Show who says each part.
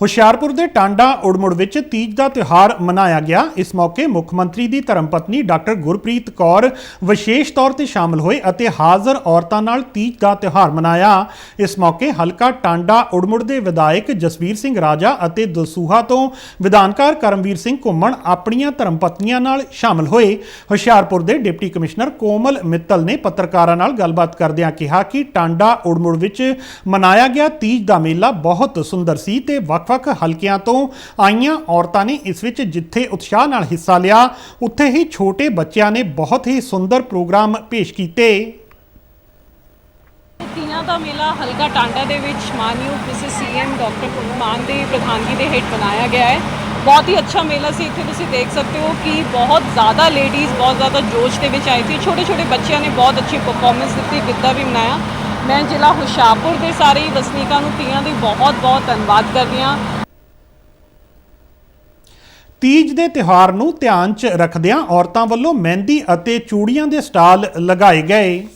Speaker 1: ਹੁਸ਼ਿਆਰਪੁਰ ਦੇ ਟਾਂਡਾ ਉੜਮੁੜ ਵਿੱਚ ਤੀਜ ਦਾ ਤਿਉਹਾਰ ਮਨਾਇਆ ਗਿਆ। ਇਸ ਮੌਕੇ ਮੁੱਖ ਮੰਤਰੀ ਦੀ ਧਰਮਪਤਨੀ ਡਾਕਟਰ ਗੁਰਪ੍ਰੀਤ ਕੌਰ ਵਿਸ਼ੇਸ਼ ਤੌਰ ਤੇ ਸ਼ਾਮਲ ਹੋਏ ਅਤੇ ਹਾਜ਼ਰ ਔਰਤਾਂ ਨਾਲ ਤੀਜ ਦਾ ਤਿਉਹਾਰ ਮਨਾਇਆ। ਇਸ ਮੌਕੇ ਹਲਕਾ ਟਾਂਡਾ ਉੜਮੁੜ ਦੇ ਵਿਧਾਇਕ ਜਸਵੀਰ ਸਿੰਘ ਰਾਜਾ ਅਤੇ ਦਸੂਹਾ ਤੋਂ ਵਿਧਾਨਕਾਰ ਕਰਮਵੀਰ ਸਿੰਘ ਘੁੰਮਣ ਆਪਣੀਆਂ ਧਰਮਪਤਨੀਆਂ ਨਾਲ ਸ਼ਾਮਲ ਹੋਏ। ਹੁਸ਼ਿਆਰਪੁਰ ਦੇ ਡਿਪਟੀ ਕਮਿਸ਼ਨਰ ਕੋਮਲ ਮਿੱਤਲ ਨੇ ਪੱਤਰਕਾਰਾਂ ਨਾਲ ਗੱਲਬਾਤ ਕਰਦਿਆਂ ਕਿਹਾ ਕਿ ਟਾਂਡਾ ਉੜਮੁੜ ਵਿੱਚ ਮਨਾਇਆ ਗਿਆ ਤੀਜ ਦਾ ਮੇਲਾ ਬਹੁਤ ਸੁੰਦਰ ਸੀ ਤੇ ਵੱਖ-ਵੱਖ ਹਲਕਿਆਂ ਤੋਂ ਆਈਆਂ ਔਰਤਾਂ ਨੇ ਇਸ ਵਿੱਚ ਜਿੱਥੇ ਉਤਸ਼ਾਹ ਨਾਲ ਹਿੱਸਾ ਲਿਆ, ਉੱਥੇ ਹੀ ਛੋਟੇ ਬੱਚਿਆਂ ਨੇ ਬਹੁਤ ਹੀ ਸੁੰਦਰ ਪ੍ਰੋਗਰਾਮ ਪੇਸ਼ ਕੀਤੇ।
Speaker 2: ਤੀਆਂ ਦਾ ਮੇਲਾ ਹਲਕਾ ਟਾਂਡਾ ਦੇ ਵਿੱਚ ਮਾਨਯੋਗ Mrs CM doctor Bhagwant Mann ਦੀ ਪ੍ਰਧਾਨਗੀ ਦੇ ਹੇਠ ਬਣਾਇਆ ਗਿਆ ਹੈ। ਬਹੁਤ ਹੀ ਅੱਛਾ ਮੇਲਾ ਸੀ, ਇੱਥੇ ਤੁਸੀਂ ਦੇਖ ਸਕਦੇ ਹੋ ਕਿ ਬਹੁਤ ਜ਼ਿਆਦਾ ਲੇਡੀਜ਼ ਬਹੁਤ ਜ਼ਿਆਦਾ ਜੋਸ਼ ਦੇ ਵਿੱਚ ਆਈ ਸੀ। ਛੋਟੇ ਛੋਟੇ ਬੱਚਿਆਂ ਨੇ ਬਹੁਤ ਅੱਛੀ ਪਰਫਾਰਮੈਂਸ ਦਿੱਤੀ, ਗਿੱਧਾ ਵੀ ਮਨਾਇਆ। ਮੈਂ ਜ਼ਿਲ੍ਹਾ ਹੁਸ਼ਿਆਰਪੁਰ ਦੇ ਸਾਰੇ ਹੀ ਵਸਨੀਕਾਂ ਨੂੰ ਤੀਆਂ ਦੀ ਬਹੁਤ ਬਹੁਤ ਧੰਨਵਾਦ ਕਰਦੀ ਹਾਂ।
Speaker 1: ਤੀਜ ਦੇ ਤਿਉਹਾਰ ਨੂੰ ਧਿਆਨ 'ਚ ਰੱਖਦਿਆਂ ਔਰਤਾਂ ਵੱਲੋਂ ਮਹਿੰਦੀ ਅਤੇ ਚੂੜੀਆਂ ਦੇ ਸਟਾਲ ਲਗਾਏ ਗਏ।